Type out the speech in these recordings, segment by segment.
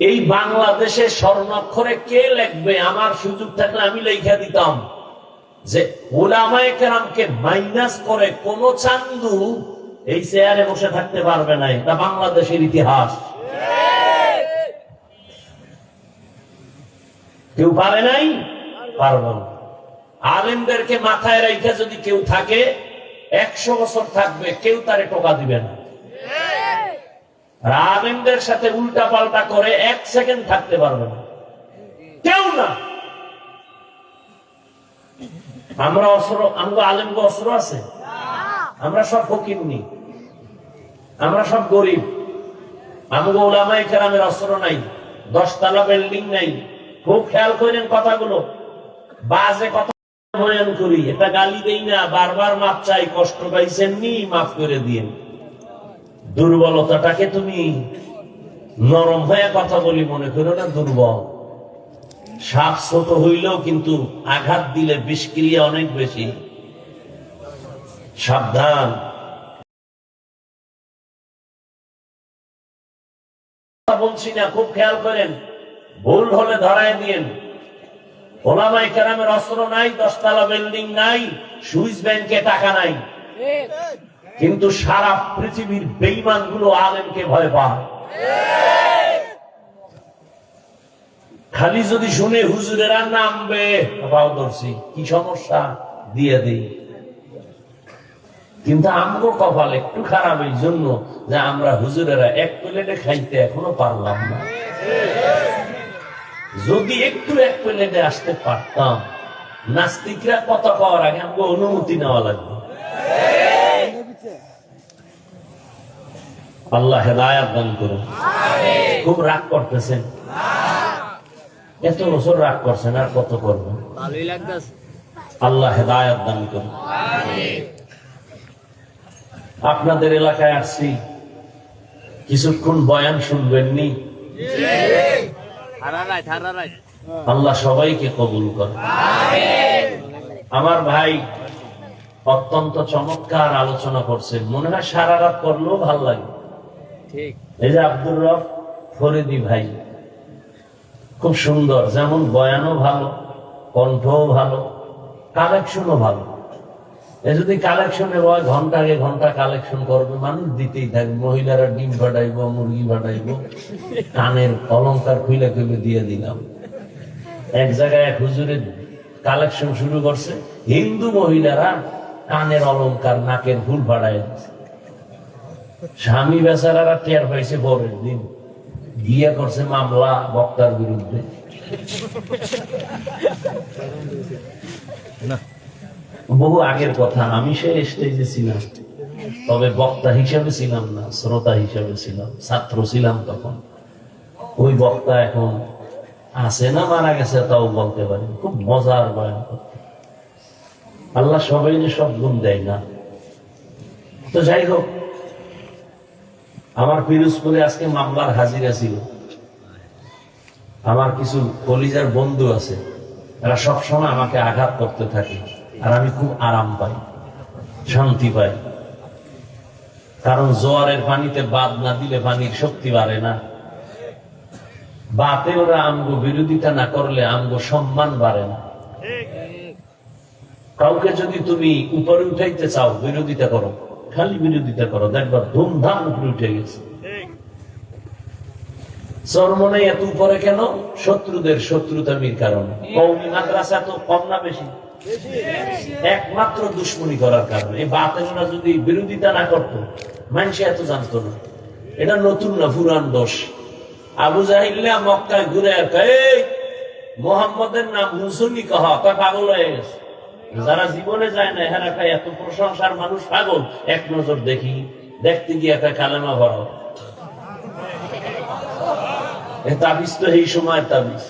এই বাংলাদেশে স্বর্ণাক্ষরে কে লিখবে? আমার সুযোগ থাকলে আমি লেখা দিতাম যে ওলামায়ে কেরামকে মাইনাস করে কোন চান্দু এই চেয়ারে বসে থাকতে পারবে না। এটা বাংলাদেশের ইতিহাস। কেউ পারে নাই? পারবে আলেমদেরকে মাথায় রেখে যদি কেউ থাকে, একশো বছর থাকবে, কেউ তারে টোকা দিবে না। আলেমদের সাথে উল্টা পাল্টা করে এক সেকেন্ড থাকতে পারবে না। কেউ না। আমরা অস্ত্র, আমরা আলেমকে অস্ত্র আছে? আমরা সব ফকির নি। আমরা সব গরিব। আমাকে ওলামাই কেরামের অস্ত্র নাই, দশতলা বিল্ডিং নাই। খুব খেয়াল করেন কথাগুলো। বাজে কথা বয়ান করি, এটা গালি দেই না, বারবার মাপ চাই, কষ্ট পাইছেন নি, মাফ করে দিয়েন। দুর্বলতাটাকে তুমি নরম হয়ে কথা বলি মনে করো না, দুর্বল। সাপ ছোট হইলেও কিন্তু আঘাত দিলে বিষক্রিয়া অনেক বেশি। সাবধান। বলছি না, খুব খেয়াল করেন। ভুল হলে ধরায় দিয়েন। ওলামাই কেরামের অস্ত্র নাই, দশতলা বিল্ডিং নাই, সুইস ব্যাংকে টাকা নাই। কিন্তু সারা পৃথিবীর বেইমানগুলো আলেমকে ভয় পায়। খালি যদি শুনে হুজুরেরা নামবে কি সমস্যা? দিয়ে দিই। কিন্তু আমগো কপাল একটু খারাপ এই জন্য যে আমরা হুজুরেরা এক প্লেটে খাইতে এখনও পারলাম না। যদি একটু এক প্লেটে আসতে পারতাম, নাস্তিকরা কথা পাওয়ার আগে আমাকে অনুমতি নেওয়া লাগবে। আল্লাহ হেদায়াত দান করুন। খুব রাগ করতেছেন। এত বছর রাগ করছেন আর কত লাগতেছে। আল্লাহ হেদায়াত দান করুন। আপনাদের এলাকায় আসছি। কিছুক্ষণ বয়ান শুনবেননি? আল্লাহ সবাইকে কবুল করে আমার ভাই অত্যন্ত চমৎকার আলোচনা করছেন মনে হয় সারা রাত করলেও ভালো লাগে। এই যে আব্দুর রব ফরিদি ভাই খুব সুন্দর যেমন বয়ানও ভালো কণ্ঠও ভালো কালেকশনও ভালো। এ যদি কালেকশনে হয় ঘন্টাকে ঘণ্টা কালেকশন করবে মানুষ দিতেই থাকবে। মহিলারা ডিম ফাটাইবো মুরগি ফাটাইবো কানের অলংকার খুলে খুলে দিয়ে দিলাম। এক জায়গায় এক হুজুরের কালেকশন শুরু করছে। হিন্দু মহিলারা কানের অলংকার নাকের ফুল দিচ্ছে স্বামী বেচারারা টের পাইছে পরের দিন। বিয়ে করছে মামলা বক্তার বিরুদ্ধে। বহু আগের কথা আমি সে স্টেজে ছিলাম। তবে বক্তা হিসাবে ছিলাম না শ্রোতা হিসাবে ছিলাম ছাত্র ছিলাম তখন। ওই বক্তা এখন আছে না মারা গেছে তাও বলতে পারি খুব মজার বয়ান। আল্লাহ সবাই যে সব গুণ দেয় না। তো যাই হোক, আমার পিরোজপুরে আজকে মামলার হাজিরা ছিল। আমার কিছু কলিজার বন্ধু আছে এরা সবসময় আমাকে আঘাত করতে থাকে আর আমি খুব আরাম পাই, শান্তি পাই। কারণ জোয়ারের পানিতে বাদ না দিলে পানির শক্তি বাড়ে না। বাতে ওরা আমগো বিরোধিতা না করলে আমগো সম্মান বাড়ে না। কাউকে যদি তুমি উপরে উঠাইতে চাও বিরোধিতা করো খালি বিরোধিতা করো দেখবা ধুমধাম উপরে উঠে গেছে। চরমনে এত উপরে কেন? শত্রুদের শত্রুতামির কারণে। কৌমি মাদ্রাসা তো কম না বেশি। একমাত্র দুশ্মনী করার কারণে। এই যদি বিরোধিতা না করতো মানুষ এত জানতো না। এটা নতুন না পুরান দোষ। আবু জাহিল্লা মক্কায় ঘুরে মোহাম্মদের নাম মুসুনি কহ কয় পাগল হয়ে গেছে? যারা জীবনে যায় না এখানে খায় এত প্রশংসার মানুষ পাগল। এক নজর দেখি, দেখতে গিয়ে একটা কালেমা ভরা তাবিজ তো এই সময় তাবিজ।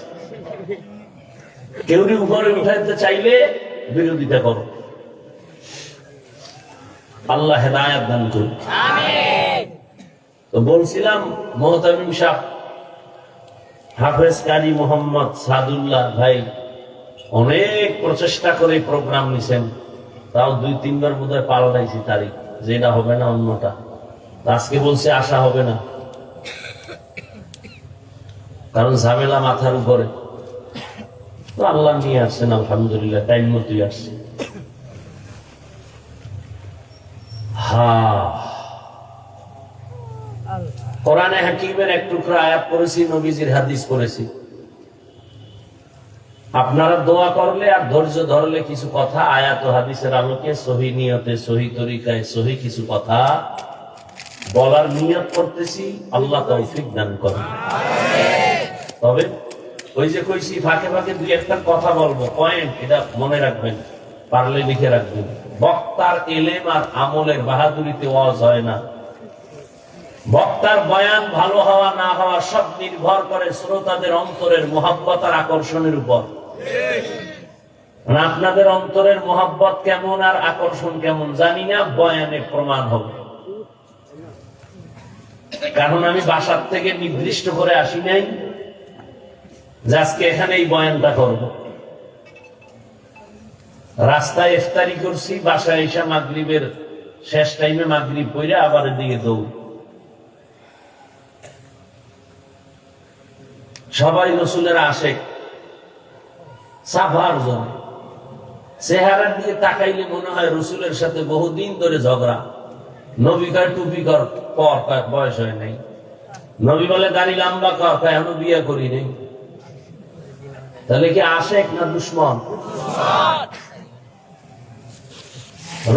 কেউরি উপরে উঠাইতে চাইলে বিরোধিতা করো। আল্লাহ হেদায়াত দান তো বলছিলাম, মোহতামিম সাহ হাফেজ কারি মোহাম্মদ সাদুল্লাহ ভাই অনেক প্রচেষ্টা করে প্রোগ্রাম নিছেন। তাও দুই তিনবার বোধ হয় পাল্টাইছি তারিখ যেটা হবে না অন্যটা। আজকে বলছে আশা হবে না। কারণ ঝামেলা মাথার উপরে। তো আল্লাহ নিয়ে আসছেন আলহামদুলিল্লাহ টাইম মতোই আসছে। হা। কোরআনে হাকিমের এক টুকরা আয়াত পড়েছি নবীজির হাদিস পড়েছি। আপনারা দোয়া করলে আর ধৈর্য ধরলে কিছু কথা আয়াত হাদিসের আলোকে সহি নিয়তে সহি তরিকায় সহি কিছু কথা বলার নিয়ত করতেছি আল্লাহ তৌফিক দান করেন। তবে ওই যে কইছি ফাঁকে ফাঁকে দুই একটা কথা বলব পয়েন্ট এটা মনে রাখবেন পারলে লিখে রাখবেন। বক্তার এলেম আর আমলের বাহাদুরিতে ওয়াজ হয় না। বক্তার বয়ান ভালো হওয়া না হওয়া সব নির্ভর করে শ্রোতাদের অন্তরের মোহাব্বত আর আকর্ষণের উপর। আপনাদের অন্তরের মোহাব্বত কেমন আর আকর্ষণ কেমন জানি না, বয়ানে প্রমাণ হবে। কারণ আমি বাসার থেকে নির্দিষ্ট করে আসি নাই যে আজকে এখানে এই বয়ানটা করব। রাস্তায় ইফতারি করছি, বাসায় এসে মাগরিবের শেষ টাইমে মাগরিব পইরা আবার এদিকে দৌড়। সবাই রসুলের আসে সাফার জন্য চেহারার দিকে তাকাইলে মনে হয় রসুলের সাথে বহুদিন ধরে ঝগড়া। নবী কয়, টুপি কর বয়স হয় নাই। নবী বলে দাড়ি লম্বা কর। কয়, এখনও বিয়ে করি নাই। তাহলে কি আশেক না দুশ্মন?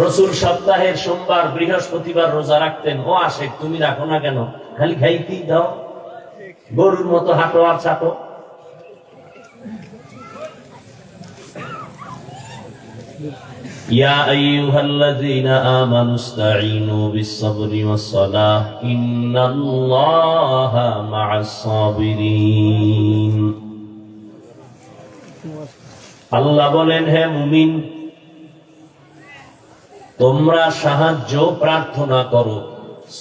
রসুল সপ্তাহের সোমবার, বৃহস্পতিবার রোজা রাখতেন। ও আশেক, তুমি রাখো না কেন? খালি খাইতেই দাও। গরুর মতো হাঁটো আর ছাটো। يا أيها الذين آمنوا استعينوا بالصبر والصلاة إن الله مع الصابرين আল্লাহ বলেন হে মুমিন তোমরা সাহায্য প্রার্থনা করো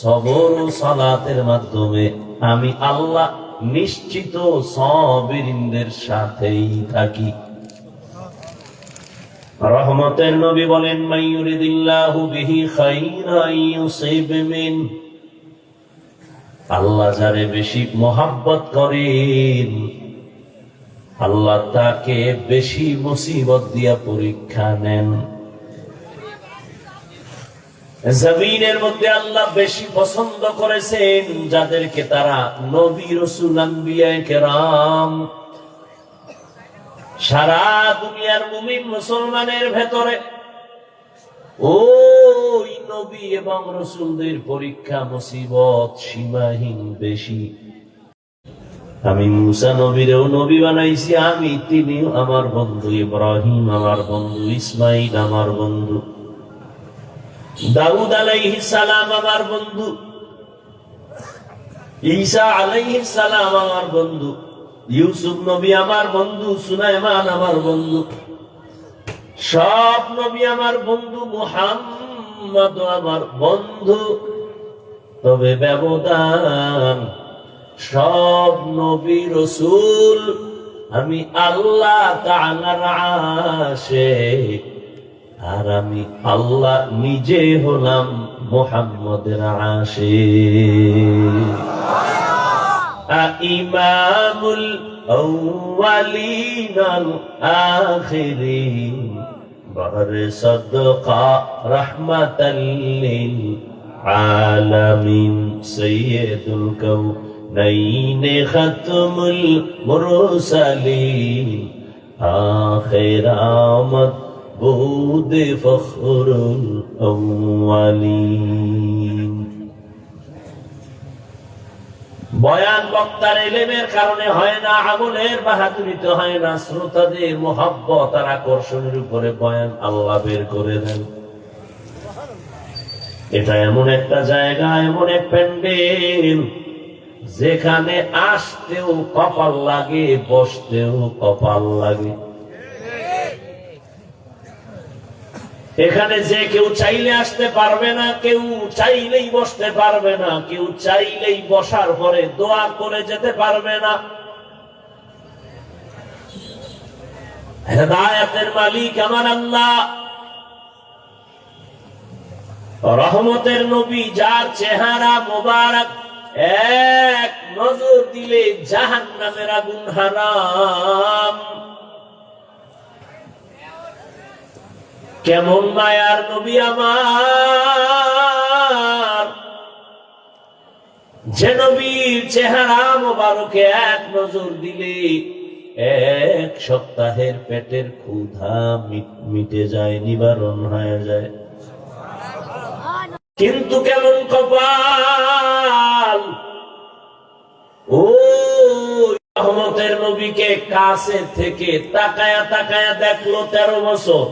সবর ও সালাতের মাধ্যমে আমি আল্লাহ নিশ্চিত সবিরিনদের সাথেই থাকি রহমতের নবী বলেন আল্লাহ যারে বেশি মোহাব্বত করেন, আল্লাহ তাকে বেশি মুসিবত দিয়া পরীক্ষা নেন। জমিনের মধ্যে আল্লাহ বেশি পছন্দ করেছেন, যাদেরকে তারা নবী রসুল আম্বিয়ায়ে কেরাম সারা দুনিয়ার মুমিন মুসলমানের ভেতরে ওই নবী এবং রসুলদের পরীক্ষা মুসিবত সীমাহীন বেশি। আমি মুসা নবীরেও নবী বানাইছি, আমি তিনিও আমার বন্ধু ইব্রাহিম, আমার বন্ধু ইসমাইল, আমার বন্ধু দাউদ আলাইহিস সালাম, আমার বন্ধু ঈসা আলাইহিস সালাম, আমার বন্ধু ইউসুফ নবী আমার বন্ধু, সুলাইমান আমার বন্ধু। সব নবী আমার বন্ধু, মুহাম্মদ আমার বন্ধু। তবে ব্যবধান, সব নবী রসুল, আমি আল্লাহ তাআলার আর আমি আল্লাহ নিজে হলাম মোহাম্মদের আশিক إمام الأولين الآخرين. بر صدقة رحمة للعالمين. سيد الكونين ختم المرسلين. آخر آمد بود فخر الأولين. বয়ান বক্তার এলেমের কারণে হয় না, আমলের বাহাদুরিত হয় না। শ্রোতাদের মোহাব্বত আর আকর্ষণের উপরে বয়ান আল্লাহ বের করে দেন। এটা এমন একটা জায়গা, এমন এক প্যান্ডেল, যেখানে আসতেও কপাল লাগে, বসতেও কপাল লাগে। এখানে যে কেউ চাইলে আসতে পারবে না, কেউ চাইলেই বসতে পারবে না, কেউ চাইলেই বসার পরে দোয়া করে যেতে পারবে না। হেদায়াতের মালিক আমার আল্লাহ। রহমতের নবী, যার চেহারা মোবারক, এক নজর দিলে জাহান নামের আগুন হারাম। কেমন মায়ার নবী আমার? যে নবীর চেহারা মোবারকে এক নজর দিলে এক সপ্তাহের পেটের ক্ষুধা মিটে যায়, নিবারণ হয়ে যায়। কিন্তু কেমন কপাল? ও রহমতের নবীকে কাছে থেকে তাকায়া তাকায়া দেখল তেরো বছর।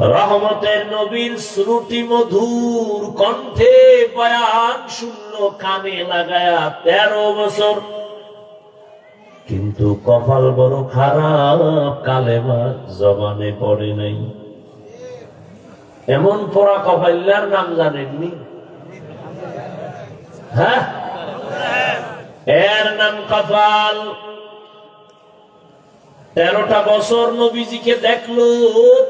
রহমতের নবীর শ্রুতি মধুর কণ্ঠে বয়ান শুনল, কানে লাগায়া তেরো বছর। কিন্তু কপাল বড় খারাপ, কালেমা জবানে পড়ে নাই। এমন পড়া কপাল্লার নাম জানেননি? হ্যাঁ? এর নাম কপাল। তেরোটা বছর নবীজিকে দেখল,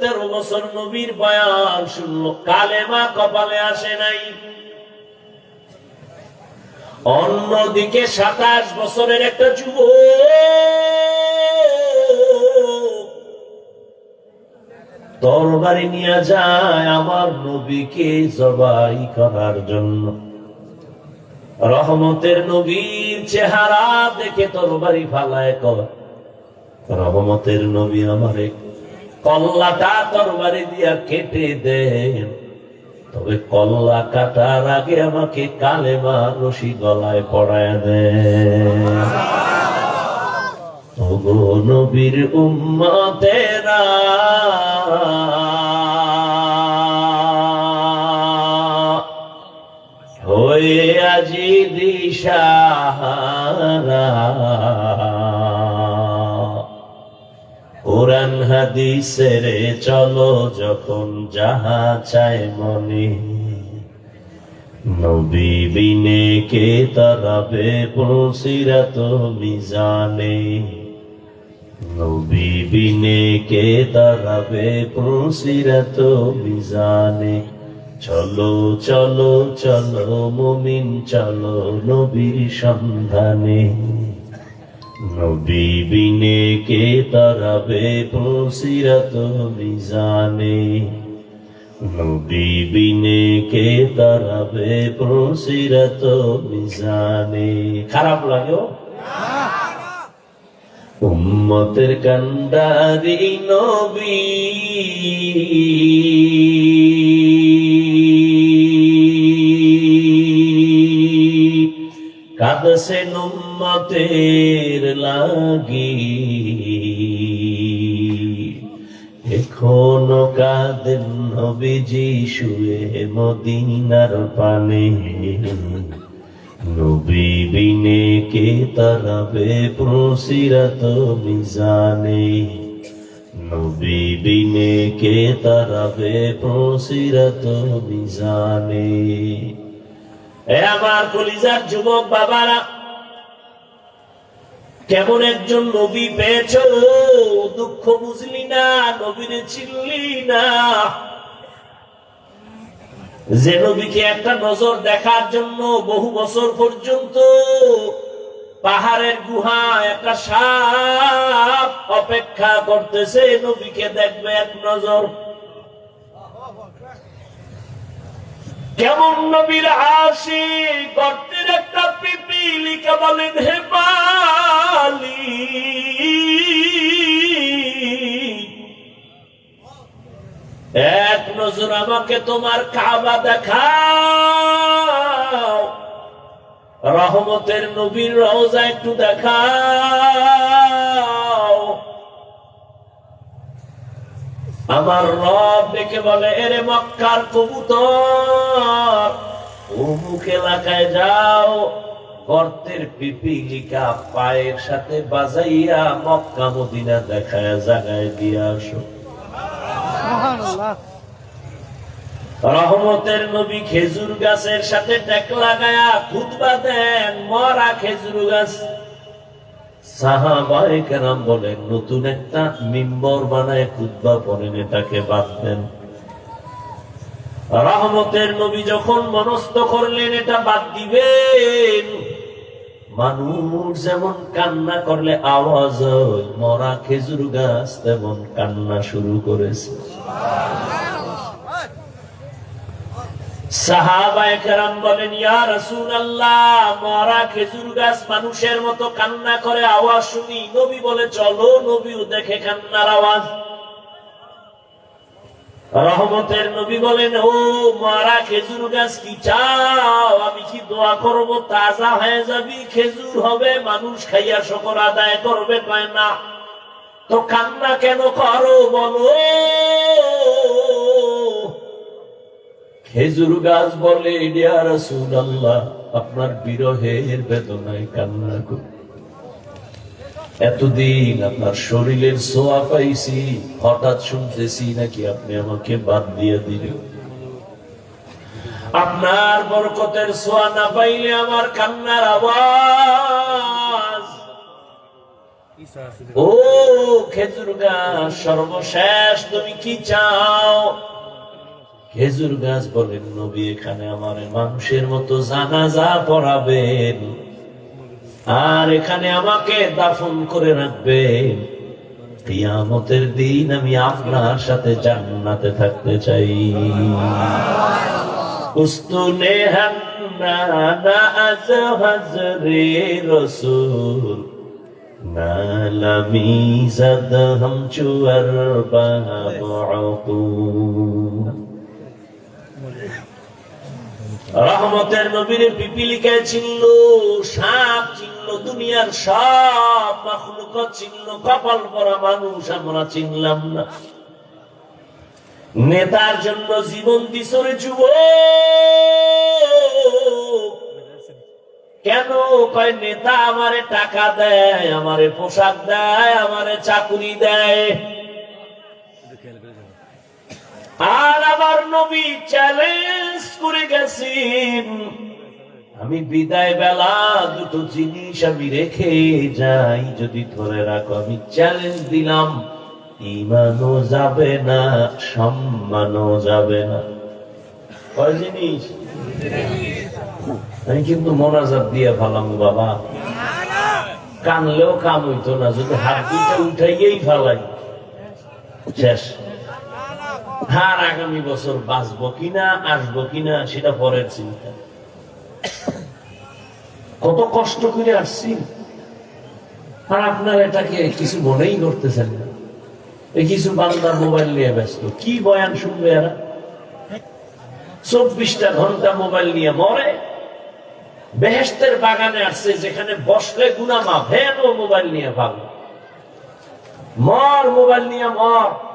তেরো বছর নবীর বয়ান শুনলো। কালেমা কপালে আসে নাই। অন্যদিকে সাতাশ বছরের একটা যুব তরবারি নিয়ে যায় আমার নবীকে জবাই করার জন্য। রহমতের নবীর চেহারা দেখে তরবারি ফালায় কর রহমতের নবী আমারে কল্লাটা তরবারি দিয়া কেটে দেন। তবে কল্লা কাটার আগে আমাকে কালে কালেমা রশি গলায় পড়ায় ওগো নবীর উম্মতেরা হয়ে আজি দিশাহারা কোরআন হাদিসের চলো যখন যাহা চায় মনে। নবী বিনে কে তরাবে পৌঁছিরাত মিজানে। নবী বিনে কে তরাবে পৌঁছিরাত মিজানে। চলো চলো চলো, মুমিন, চলো নবীর সন্ধানে। নবী বিনে কে তরাবে পৌঁছিরাত মিজানে? নবী বিনে কে তরাবে পৌঁছিরাত মিজানে? খারাপ লাগেও উম্মতের কান্ডারি নবী। কাদসে উম্মতের লাগি। এখনও কাঁদেন নবীজি শুয়ে মদিনার পানে। নবী বিনে কে তরাবে প্রসিরত মিজানে। নবী বিনে কে তরাবে প্রসিরত মিজানে। আমার কলিজার যুবক বাবারা, কেমন একজন নবী পেয়েছ? দুঃখ বুঝলি না, নবীরে চিনলি না। যে নবীকে একটা নজর দেখার জন্য বহু বছর পর্যন্ত পাহাড়ের গুহা একটা সাপ অপেক্ষা করতেছে, নবীকে দেখবে এক নজর। কেমন নবীর আসি গর্তের একটা পিপিলিকা বলেন হে পালি এক নজর আমাকে তোমার কাবা দেখাও, রহমতের নবীর রওজা একটু দেখাও। আমার রব দেখে বলে এরে মক্কার কবুতর অমুক এলাকায় যাও গর্তের পিপিলিকা পায়ের সাথে বাজাইয়া মক্কা মদিনা দেখায় জাগায় দিয়ে আসো। রহমতের নবী খেজুর গাছের সাথে টেক লাগায়া খুতবা দেন মরা খেজুর গাছ। সাহাবায়ে বলেন, নতুন একটা মিম্বর বানায় রহমতের নবী যখন মনস্থ করলেন, এটা বাদ দিবেন। মানুষ যেমন কান্না করলে আওয়াজ মরা খেজুর গাছ তেমন কান্না শুরু করেছে। সাহাবায়ে কেরাম বলেন, ইয়া খেজুর গাছ মানুষের মতো কান্না করে, আওয়াজ শুনি। নবী বলে, চলো নবীও দেখে কান্নার আওয়াজ। রহমতের নবী বলেন, ও মারা খেজুর গাছ কি চাও? আমি কি দোয়া করব? তাজা হয়ে যাবি, খেজুর হবে, মানুষ খাইয়া শকর আদায় করবে, কয় না? তো কান্না কেন করো বলো? খেজুর গাছ বলে রাসূলুল্লাহ, আপনার বিরহের বেদনায় কান্না করি। এতদিন আপনার শরীরের সোয়া পাইছি, হঠাৎ শুনতেছি নাকি আপনি আমাকে বাদ দিয়ে দিলেন। আপনার বরকতের সোয়া না পাইলে আমার কান্নার আওয়াজ। ও, খেজুর গাছ সর্বশেষ তুমি কি চাও? খেজুর গাছ বলেন, নবী, এখানে আমার মানুষের মতো জানাজা পড়াবেন। আর এখানে আমাকে দাফন করে রাখবেন। কিয়ামতের দিন আমি আপনার সাথে জান্নাতে থাকতে চাই। উস্তুনে হান্না আজ হজরে রহমতের নবীর পিপিলিকে চিনল সাপ চিনল দুনিয়ার সব মাখলুক চিনল কপাল পরা মানুষ আমরা চিনলাম না। নেতার জন্য জীবন দিছরে যুব কেন কয়, নেতা আমারে টাকা দেয়, আমারে পোশাক দেয়, আমারে চাকুরি দেয়। আর আমার নবী চ্যালেঞ্জ করে গেছেন। আমি বিদায় বেলা দুটো জিনিস আমি রেখে যাই, যদি ধরে রাখো আমি চ্যালেঞ্জ দিলাম। ইমানও যাবে না, সম্মানও যাবে না। কয় জিনিস? আমি কিন্তু মোনাজাত দিয়ে ভালাম বাবা। কানলেও কাম হইতো না, যদি হাত দুইটা উঠাইয়েই ফেলাই। শেষ। আর আগামী বছর বাঁচবো কিনা, আসব কিনা, সেটা পরের চিন্তা। কত কষ্ট করে আসছি। আর আপনার এটাকে কিছু মনেই করতেছেন না। এই কিছু বান্দার মোবাইল নিয়ে ব্যস্ত। কি বয়ান শুনবে এরা? চব্বিশটা ঘণ্টা মোবাইল নিয়ে মরে। বেহেস্তের বাগানে আসছে, যেখানে বসলে গুনামা ভ্যান ও মোবাইল নিয়ে ভালো। মর, মোবাইল নিয়ে মর।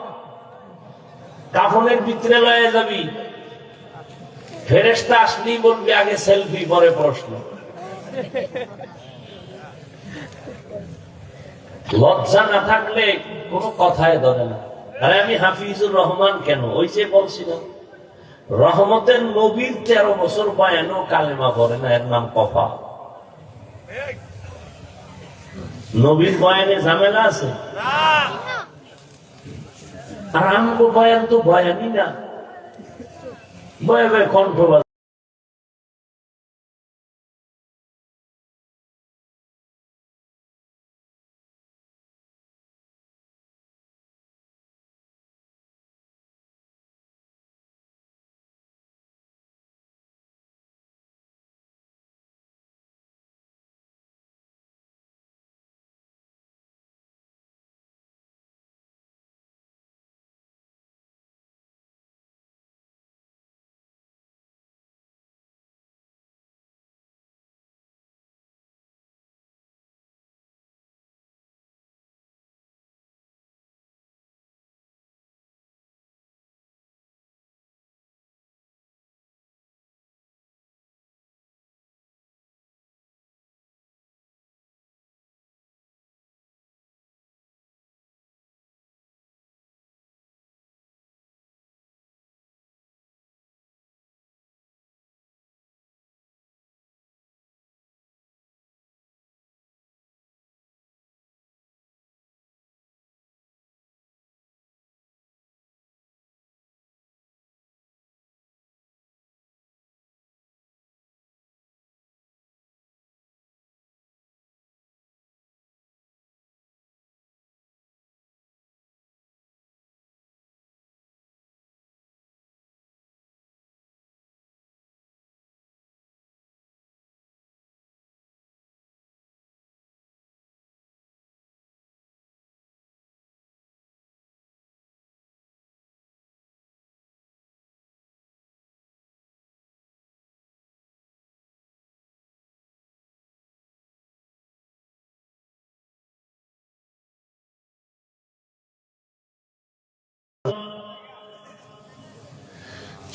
কাফনের ভিতরে লয়ে যাবি। ফেরেস্তা আসলেই বলবি, আগে সেলফি পরে প্রশ্ন। লজ্জা না থাকলে কোনো কথায় ধরে না। আরে আমি হাফিজুর রহমান কেন? ওই যে বলছিলাম। রহমতের নবীর তেরো বছর বয়ানও কালেমা পড়ে না, এর নাম কফা। নবীর বয়ানে ঝামেলা আছে? আর আমগো বয়ান তো বয়ানই না। বয়ে বয়ে কণ্ঠ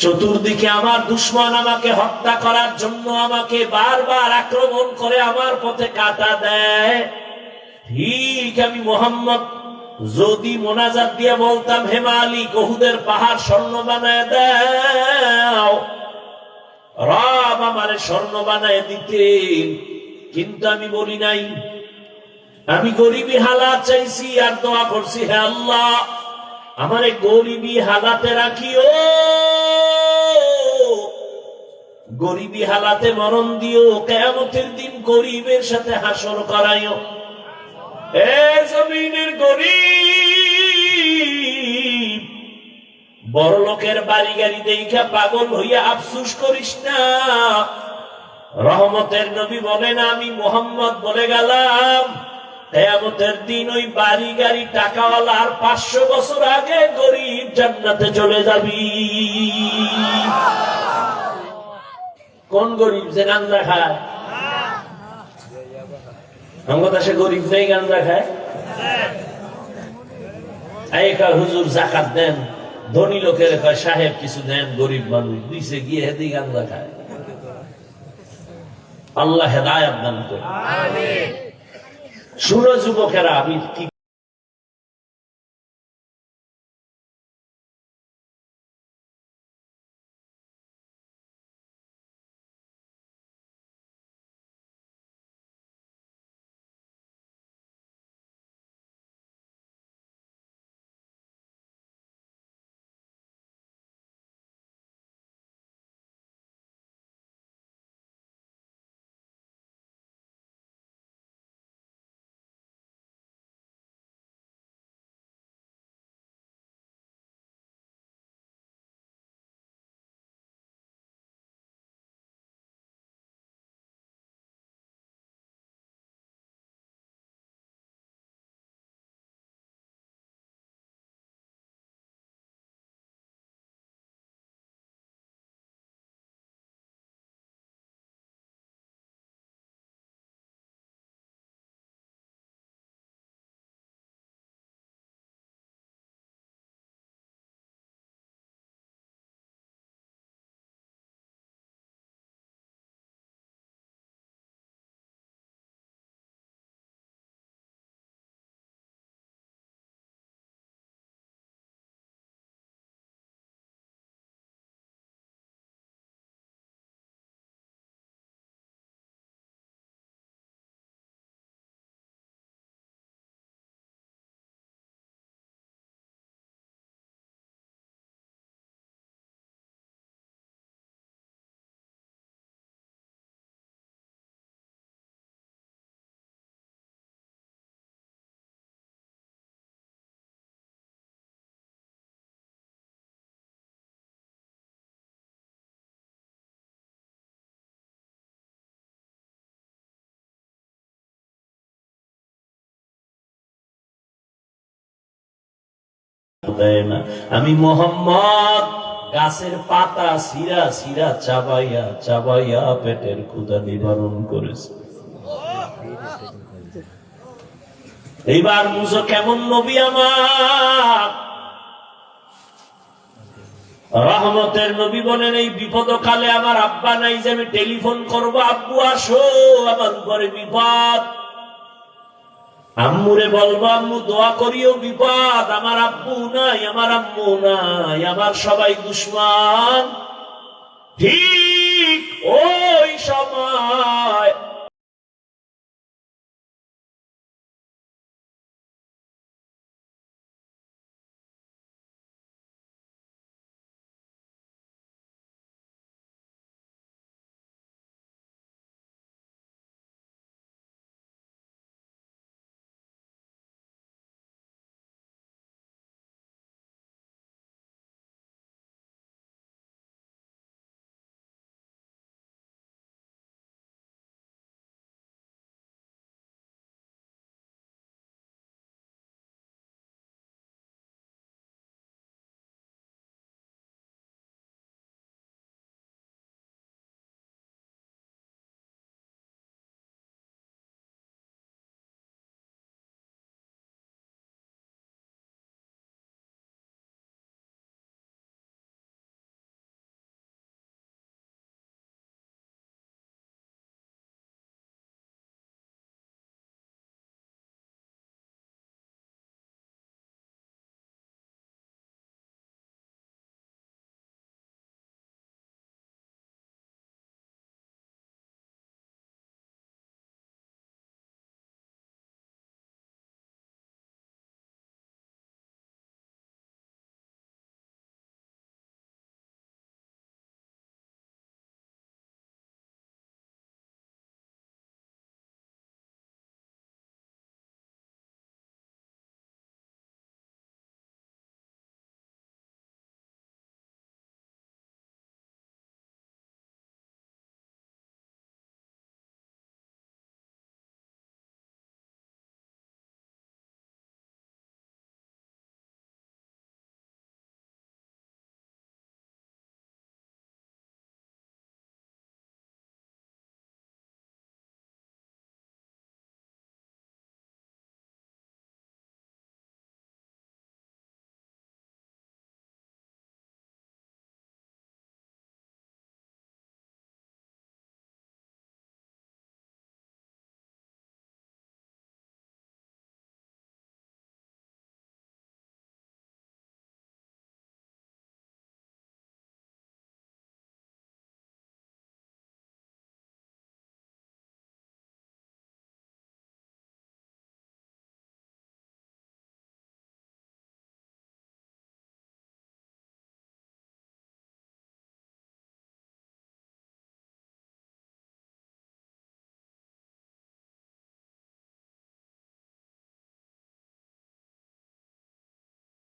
চতুর্দিকে আমার দুশ্মন আমাকে হত্যা করার জন্য আমাকে বারবার আক্রমণ করে আমার পথে কাটা দেয়। ঠিক আমি মোহাম্মদ, যদি মোনাজাত দিয়ে বলতাম হেমালি কহুদের পাহাড় স্বর্ণ বানায় দাও। রব আমারে স্বর্ণ বানায় দিতে কিন্তু আমি বলি নাই। আমি গরিবী হালাত চাইছি আর দোয়া করছি, হে আল্লাহ আমারে গরিবী হালাতে রাখিও। গরিবী হালাতে মরণ দিও, কেয়ামতের দিন গরিবের সাথে হাসর করাইও। এ জমিনের গরিব বড় লোকের বাড়ি গাড়ি দেখা পাগল হইয়া আফসুস করিস না। রহমতের নবী বলেন, আমি মোহাম্মদ বলে গেলাম কেয়ামতের দিন ওই বাড়ি গাড়ি টাকাওয়ালা আর পাঁচশো বছর আগে গরিব জান্নাতে চলে যাবি। কোন গরিব যে গাঞ্জা খায়? দেশে গরিব নেই গাঞ্জা খায়? হুজুর জাকাত দেন। ধনী লোকের কয়, সাহেব, কিছু দেন, গরিব মানুষ। দিছে, গিয়ে হেদি গাঞ্জা খায়। আল্লাহ হেদায়াত দান করে। শুনো যুবকেরা আমি কি দেয় না। আমি মোহাম্মদ, গাছের পাতা সিরা সিরা চাবাইয়া চাবাইয়া পেটের ক্ষুদা নিবারণ করেছে। এইবার বুঝো কেমন নবী আমার। রহমতের নবী বলেন, এই বিপদ কালে আমার আব্বা নাই যে আমি টেলিফোন করব। আব্বু, আসো, আমার উপরে বিপদ। আম্মুরে বলব, আম্মু, দোয়া করিও, বিপদ আমার আব্বু নাই, আমার আম্মু নাই, আমার সবাই দুশ্মান। ঠিক ওই সময়